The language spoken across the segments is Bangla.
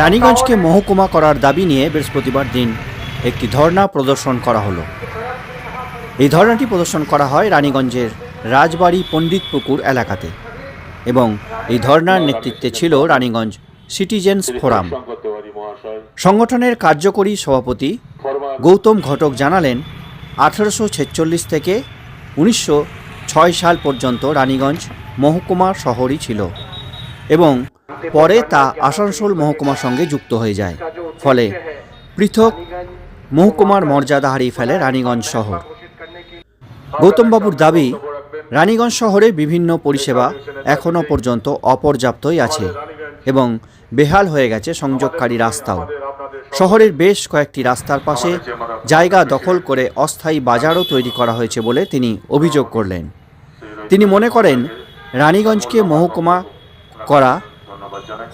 রানীগঞ্জকে মহকুমা করার দাবি নিয়ে বৃহস্পতিবার দিন একটি ধর্না প্রদর্শন করা হলো। এই ধর্নাটি প্রদর্শন করা হয় রানীগঞ্জের রাজবাড়ি পণ্ডিতপুকুর এলাকাতে এবং এই ধর্নার নেতৃত্বে ছিল রানীগঞ্জ সিটিজেন্স ফোরাম। সংগঠনের কার্যকরী সভাপতি গৌতম ঘটক জানালেন, আঠারোশো ছেচল্লিশ থেকে উনিশশো ছয় সাল পর্যন্ত রানীগঞ্জ মহকুমা শহরই ছিল এবং পরে তা আসানসোল মহকুমার সঙ্গে যুক্ত হয়ে যায়। ফলে পৃথক মহকুমার মর্যাদা হারিয়ে ফেলে রানীগঞ্জ শহর। গৌতমবাবুর দাবি, রানীগঞ্জ শহরে বিভিন্ন পরিষেবা এখনও পর্যন্ত অপর্যাপ্তই আছে এবং বেহাল হয়ে গেছে সংযোগকারী রাস্তাও। শহরের বেশ কয়েকটি রাস্তার পাশে জায়গা দখল করে অস্থায়ী বাজারও তৈরি করা হয়েছে বলে তিনি অভিযোগ করলেন। তিনি মনে করেন রানীগঞ্জকে মহকুমা করা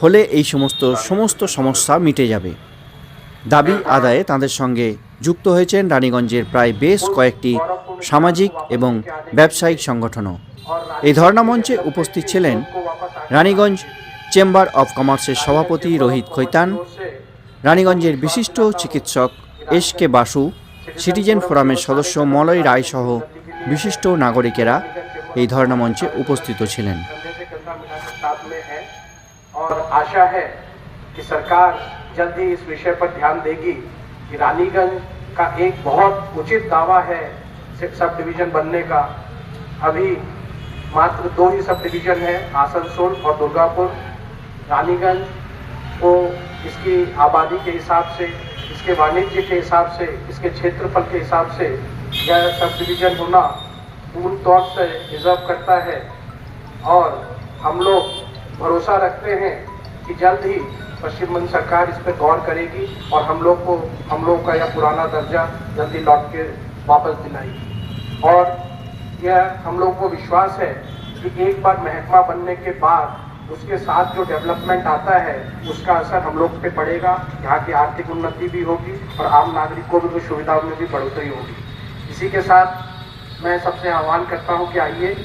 হলে এই সমস্ত সমস্ত সমস্যা মিটে যাবে। দাবি আদায়ে তাদের সঙ্গে যুক্ত হয়েছেন রানীগঞ্জের প্রায় বেশ কয়েকটি সামাজিক এবং ব্যবসায়িক সংগঠনও। এই ধর্ণা মঞ্চে উপস্থিত ছিলেন রানীগঞ্জ চেম্বার অব কমার্সের সভাপতি রোহিত খৈতান, রানীগঞ্জের বিশিষ্ট চিকিৎসক এস কে বাসু, সিটিজেন ফোরামের সদস্য মলয় রায় সহ বিশিষ্ট নাগরিকেরা এই ধর্ণা মঞ্চে উপস্থিত ছিলেন कंधे से कंधा मिलाकर साथ में है और आशा है कि सरकार जल्द ही इस विषय पर ध्यान देगी कि रानीगंज का एक बहुत उचित दावा है सब डिवीजन बनने का अभी मात्र दो ही सब डिवीजन है आसनसोल और दुर्गापुर रानीगंज को इसकी आबादी के हिसाब से इसके वाणिज्य के हिसाब से इसके क्षेत्रफल के हिसाब से यह सब डिवीजन होना पूर्ण तौर से रिज़र्व करता है और हम लोग भरोसा रखते हैं कि जल्द ही पश्चिम बंग सरकार इस पर गौर करेगी और हम लोग को, हम लोग का यह पुराना दर्जा जल्दी लौट के वापस दिलाएगी। और यह हम लोग को विश्वास है कि एक बार महकमा बनने के बाद उसके साथ जो डेवलपमेंट आता है, उसका असर हम लोग पे पड़ेगा। यहाँ की आर्थिक उन्नति भी होगी और आम नागरिकों को भी सुविधाओं में भी बढ़ोतरी होगी। इसी के साथ मैं सबसे आह्वान करता हूं कि आइए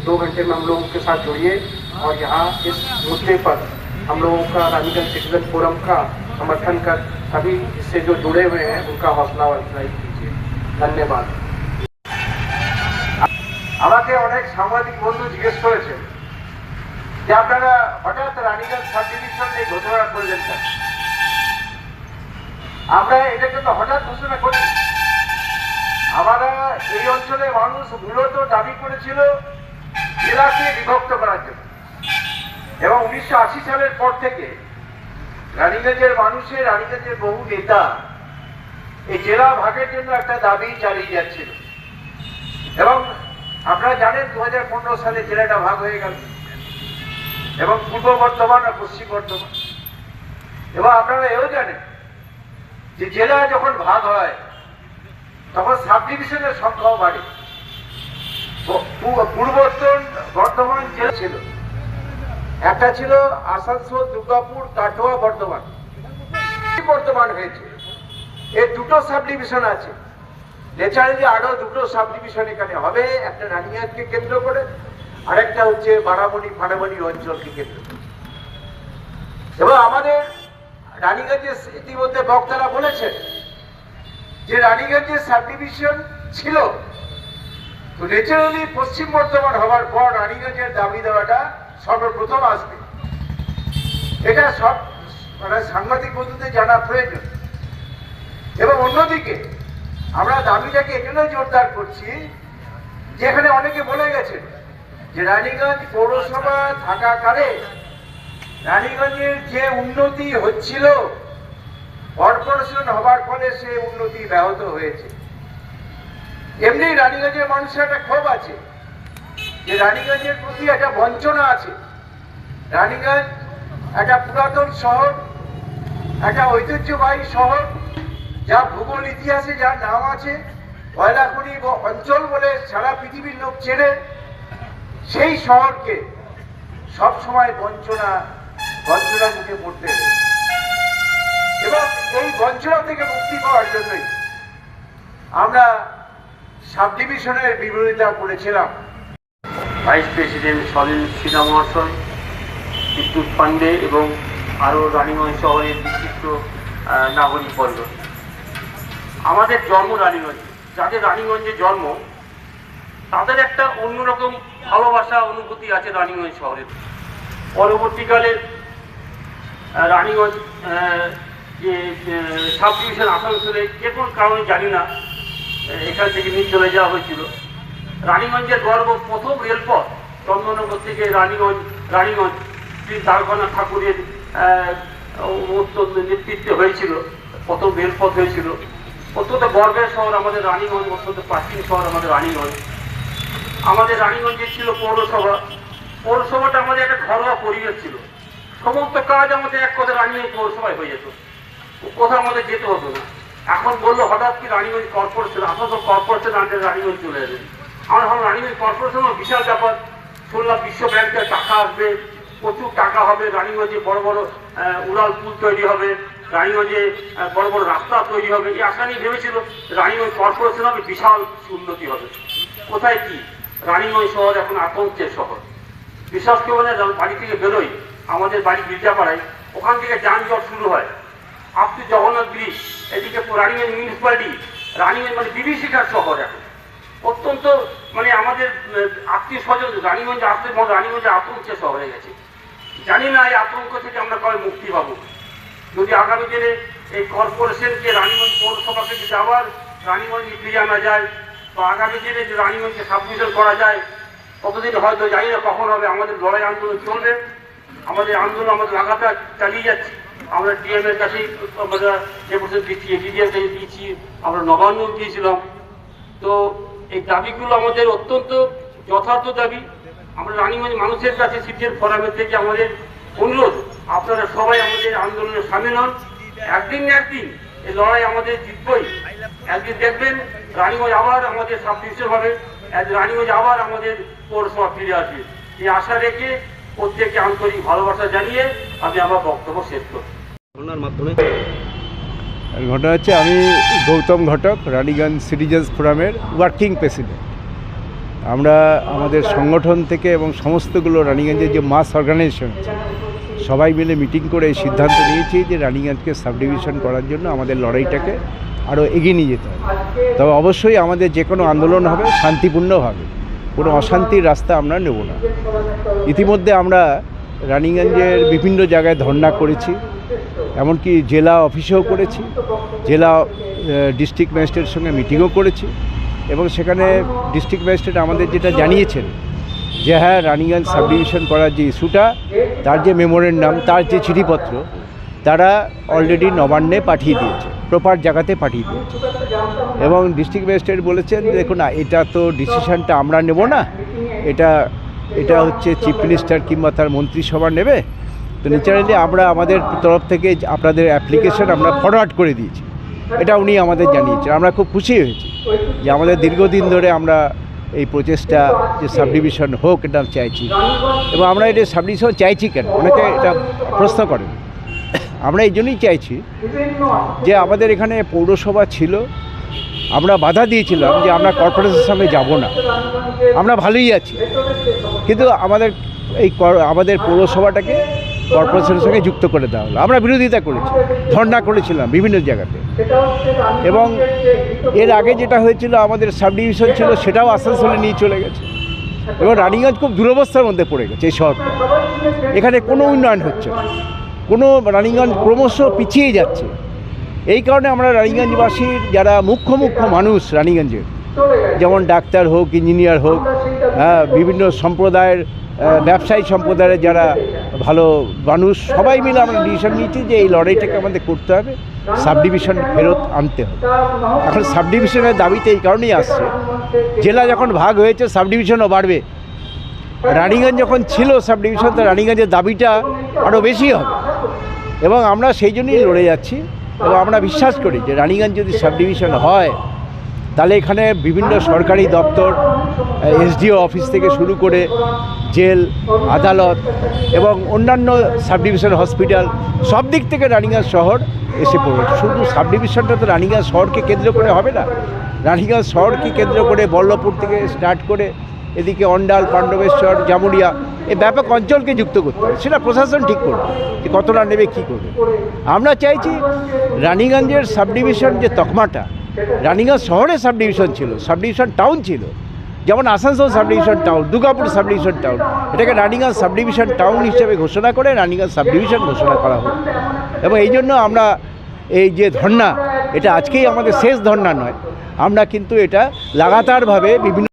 दो घंटे में हम लोगों के साथ जुड़िए और यहाँ इस मुद्दे पर हम लोगों का रानीगंज सिटीजन फोरम का समर्थन कर सभी इससे जो जुड़े हुए हैं उनका हौसला अफजाई कीजिए धन्यवाद আমাকে অনেক সাংবাদিক বন্ধু জিজ্ঞেস করেছে যে আপনারা হঠাৎ রানীগঞ্জ সাব ডিভিশন এই ঘোষণা করলেন কেন আমরা এটাকে তো হঠাৎ ঘোষণা করি আমরা এই অঞ্চলের মানুষ মূলত দাবি করেছিল জেলাকে বিভক্ত করার জন্য। এবং উনিশশো আশি সালের পর থেকে রানীগঞ্জের মানুষের, রানীগঞ্জের বহু নেতা এই জেলা ভাগের জন্য একটা দাবি চালিয়ে যাচ্ছিল। এবং আপনারা জানেন দু হাজার পনেরো সালে জেলাটা ভাগ হয়ে গেল। এবং পূর্ব বর্ধমান আর পশ্চিম বর্ধমান। এবং আপনারা এও জানেন যে জেলা যখন ভাগ হয় তখন সাব ডিভিশনের সংখ্যাও বাড়ে। প- পূ- পূর্বতন বর্ধমান জেলা ছিল। একটা ছিল আসানসোল, দুর্গাপুর, কাটোয়া, বর্ধমান। বর্ধমান হয়েছে। এর দুটো সাব ডিভিশন আছে। ন্যাচারালি আরও দুটো সাব ডিভিশন এখানে হবে। একটা রানিয়াদকে কেন্দ্র করে, আরেকটা হচ্ছে বারামণি ফানামণি অঞ্চলকে কেন্দ্র করে। এবং আমাদের রানীগঞ্জে ইতিমধ্যে বক্তারা বলেছেন যে রানীগঞ্জের সাব ডিভিশন ছিল, তো ন্যাচারালি পশ্চিম বর্ধমান হওয়ার পর রানীগঞ্জের দাবি দেওয়াটা সর্বপ্রথম আসবে। এটা সব মানে সাংবাদিক বন্ধুদের জানা প্রয়োজন। এবং অন্যদিকে আমরা দাবিটাকে এজন্যই জোরদার করছি, যেখানে অনেকে বলে গেছেন যে রানীগঞ্জ পৌরসভা থাকাকালে রানীগঞ্জের যে উন্নতি হচ্ছিল কর্পোরেশন হবার ফলে সে উন্নতি ব্যাহত হয়েছে। এমনি রানীগঞ্জের মানুষের একটা ক্ষোভ আছে যে রানীগঞ্জের প্রতি একটা বঞ্চনা আছে। রানীগঞ্জ একটা পুরাতন শহর, একটা ঐতিহ্যবাহী শহর, যা ভূগোল ইতিহাসে যার নাম আছে কয়লাখনি অঞ্চল বলে সারা পৃথিবীর লোক চেনে। সেই শহরকে সবসময় বঞ্চনা বঞ্চনা মুখে পড়তে হয়েছে। এবং এই বঞ্চনা থেকে মুক্তি পাওয়ার জন্যই আমরা সাব ডিভিশনের বিরোধিতা করেছিলাম। ভাইস প্রেসিডেন্ট সলিল মহাশয় বিদ্যুৎ পান্ডে এবং আরও রানীগঞ্জ শহরের বিশিষ্ট নাগরিক বর্গ। আমাদের জন্ম রানীগঞ্জ। যাদের রানীগঞ্জে জন্ম, তাদের একটা অন্যরকম ভালোবাসা, অনুভূতি আছে রানীগঞ্জ শহরের। পরবর্তীকালে রানীগঞ্জ যে সাব ডিভিশন আসানসোলে যে কোনো কারণে জানি না এখান থেকে নিয়ে চলে যাওয়া হয়েছিল। রানীগঞ্জের গর্ব প্রথম রেলপথ, চন্দননগর থেকে রানীগঞ্জ রানীগঞ্জ, শ্রী দ্বারকানাথ ঠাকুরের অত্যন্ত নেতৃত্বে হয়েছিল, প্রথম রেলপথ হয়েছিল। অত্যন্ত গর্বের শহর আমাদের রানীগঞ্জ, অত্যন্ত প্রাচীন শহর আমাদের রানীগঞ্জ। আমাদের রানীগঞ্জে ছিল পৌরসভা। পৌরসভাটা আমাদের একটা ঘরোয়া পরিবেশ ছিল। সমস্ত কাজ আমাদের এক কথা রানীগঞ্জ পৌরসভায় হয়ে যেত। কোথাও আমাদের যেতে হতো না। এখন বলল হঠাৎ কি রানীগঞ্জ কর্পোরেশন আসানসোল কর্পোরেশন আন্ডারে রানীগঞ্জ চলে যাবে আমরা ভাবলাম, রানীগঞ্জ কর্পোরেশনও বিশাল ব্যাপার। শুনলাম বিশ্ব ব্যাংকের টাকা আসবে, প্রচুর টাকা হবে, রানীগঞ্জে বড় বড় উড়াল পুল তৈরি হবে, রানীগঞ্জে বড় বড় রাস্তা তৈরি হবে। এই আশা নিয়ে ভেবেছিল, রানীগঞ্জ কর্পোরেশন হবে বিশাল উন্নতি হবে। কোথায় কি? রানীগঞ্জ শহর এখন আতঙ্কের শহর। বিশেষ করে মানে বাড়ি থেকে বেরোই, আমাদের বাড়ি গির্জাপাড়ায় ওখান থেকে যানজট শুরু হয়। আপ টু জগন্নাথ ব্রিজ, এদিকে রানীগঞ্জ মিউনিসিপ্যালিটি রানীগঞ্জ মানে বিভীষিকার শহর এখন। অত্যন্ত মানে আমাদের আত্মীয় স্বজন রানীগঞ্জ আসতে, মনে রানীগঞ্জে আতঙ্কের শহর হয়ে গেছে। জানি না এই আতঙ্ক থেকে আমরা কবে মুক্তি পাবো। যদি আগামী দিনে এই কর্পোরেশনকে রানীগঞ্জ পৌরসভাকে যদি আবার রানীগঞ্জে ফিরিয়ে আনা যায়, বা আগামী দিনে যে রানীগঞ্জকে সাবডিভিশন করা যায়, কতদিন হয়তো জানি না কখন হবে, আমাদের লড়াই আন্দোলন চলবে। আমাদের আন্দোলন আমাদের লাগাতার চালিয়ে যাচ্ছি। আমরা ডিএম এর কাছে আমরা ডেপুটেশন দিচ্ছি এডিডিএর কাছে দিয়েছি আমরা নবান্ন দিয়েছিলাম। তো এই দাবিগুলো আমাদের অত্যন্ত যথার্থ দাবি। আমরা রানীগঞ্জ মানুষের কাছে সিপিএম ফোরামের থেকে আমাদের অনুরোধ, আপনারা সবাই আমাদের আন্দোলনে সামিল হন। একদিন না একদিন এই লড়াই আমাদের জিতবই। একদিন দেখবেন রানীগঞ্জ আবার আমাদের সাবডিভিশন হবে। এক রানীগঞ্জ আবার আমাদের পৌরসভা ফিরে আসবে। এই আশা রেখে প্রত্যেককে আন্তরিক ভালোবাসা জানিয়ে আমি আমার বক্তব্য শেষ করছি। ঘটনা হচ্ছে আমি গৌতম ঘটক, রানীগঞ্জ সিটিজেন্স ফোরামের ওয়ার্কিং প্রেসিডেন্ট। আমরা আমাদের সংগঠন থেকে এবং সমস্তগুলো রানীগঞ্জের যে মাস অর্গানাইজেশন সবাই মিলে মিটিং করে এই সিদ্ধান্ত নিয়েছি যে রানীগঞ্জকে সাবডিভিশন করার জন্য আমাদের লড়াইটাকে আরও এগিয়ে নিয়ে যেতে হবে। তবে অবশ্যই আমাদের যে কোনো আন্দোলন হবে, শান্তিপূর্ণ হবে। কোনো অশান্তির রাস্তা আমরা নেব না। ইতিমধ্যে আমরা রানীগঞ্জের বিভিন্ন জায়গায় ধর্ণা করেছি। এমনকি জেলা অফিসেও করেছি, জেলা ডিস্ট্রিক্ট ম্যাজিস্ট্রেটের সঙ্গে মিটিংও করেছি এবং সেখানে ডিস্ট্রিক্ট ম্যাজিস্ট্রেট আমাদের যেটা জানিয়েছেন যে হ্যাঁ রানিগঞ্জ সাব ডিভিশন করার যে ইস্যুটা তার যে মেমোরেন্ডাম তার যে চিঠিপত্র, তারা অলরেডি নবান্নে পাঠিয়ে দিয়েছে প্রপার জায়গাতে পাঠিয়ে দিয়েছে। এবং ডিস্ট্রিক্ট ম্যাজিস্ট্রেট বলেছেন, দেখুন না এটা তো ডিসিশানটা আমরা নেব না। এটা এটা হচ্ছে চিফ মিনিস্টার কিংবা তার মন্ত্রিসভা নেবে। তো ন্যাচারালি আমরা আমাদের তরফ থেকে আপনাদের অ্যাপ্লিকেশন আমরা ফরওয়ার্ড করে দিয়েছি। এটা উনি আমাদের জানিয়েছেন। আমরা খুব খুশি হয়েছি যে আমাদের দীর্ঘদিন ধরে আমরা এই প্রচেষ্টা, যে সাবডিভিশন হোক এটা চাইছি এবং আমরা এটা সাবডিভিশন চাইছি কেন? অনেকে এটা প্রশ্ন করেন। আমরা এই জন্যই চাইছি যে আমাদের এখানে পৌরসভা ছিল। আমরা বাধা দিয়েছিলাম যে আমরা কর্পোরেশনের সঙ্গে যাব না। আমরা ভালোই আছি। কিন্তু আমাদের এই আমাদের পৌরসভাটাকে কর্পোরেশনের সঙ্গে যুক্ত করে দেওয়া হলো। আমরা বিরোধিতা করেছি, ধর্ণা করেছিলাম বিভিন্ন জায়গাতে। এবং এর আগে যেটা হয়েছিল, আমাদের সাব ডিভিশন ছিল, সেটাও আসানসোলে নিয়ে চলে গেছে। এবং রানিগঞ্জ খুব দুরবস্থার মধ্যে পড়ে গেছে এই শহরটা। এখানে কোনো উন্নয়ন হচ্ছে না। কোনো রানীগঞ্জ ক্রমশ পিছিয়ে যাচ্ছে। এই কারণে আমরা রানিগঞ্জবাসীর, যারা মুখ্য মুখ্য মানুষ রানীগঞ্জের, যেমন ডাক্তার হোক, ইঞ্জিনিয়ার হোক বিভিন্ন সম্প্রদায়ের ব্যবসায়ী সম্প্রদায়ের যারা ভালো মানুষ, সবাই মিলে আমরা ডিসিশন নিয়েছি যে এই লড়াইটাকে আমাদের করতে হবে সাব ডিভিশন ফেরত আনতে হবে। এখন সাব ডিভিশনের দাবিতে এই কারণেই আসছে। জেলা যখন ভাগ হয়েছে সাব ডিভিশনও বাড়বে। রানীগঞ্জ যখন ছিল সাব ডিভিশন তো রানীগঞ্জের দাবিটা আরও বেশি হবে। এবং আমরা সেই জন্যই লড়ে যাচ্ছি। এবং আমরা বিশ্বাস করি যে রানীগঞ্জ যদি সাব ডিভিশন হয়, তাহলে এখানে বিভিন্ন সরকারি দপ্তর এসডিও অফিস থেকে শুরু করে জেল, আদালত এবং অন্যান্য সাব ডিভিশন হসপিটাল, সব দিক থেকে রানীগঞ্জ শহর এসে পড়বে শুধু সাব ডিভিশনটা তো রানীগঞ্জ শহরকে কেন্দ্র করে হবে না। রানীগঞ্জ শহরকে কেন্দ্র করে বল্লভপুর থেকে স্টার্ট করে এদিকে অন্ডাল, পাণ্ডবেশ্বর জামুরিয়া এই ব্যাপক অঞ্চলকে যুক্ত করতে হবে। সেটা প্রশাসন ঠিক করবে যে কতটা নেবে, কী করবে। আমরা চাইছি রানীগঞ্জের সাব ডিভিশন যে তকমাটা, রানীগঞ্জ শহরে সাব ডিভিশন ছিল সাব ডিভিশন টাউন ছিল যেমন Asansol sub division town, Durgapur sub division town, এটাকে রানিগঞ্জ সাব ডিভিশন টাউন হিসেবে ঘোষণা করে রানিগঞ্জ সাব ডিভিশন ঘোষণা করা হোক। এবং এই জন্য আমরা এই যে ধর্না এটা আজকেই আমাদের শেষ ধর্না নয়। আমরা কিন্তু এটা লাগাতারভাবে বিভিন্ন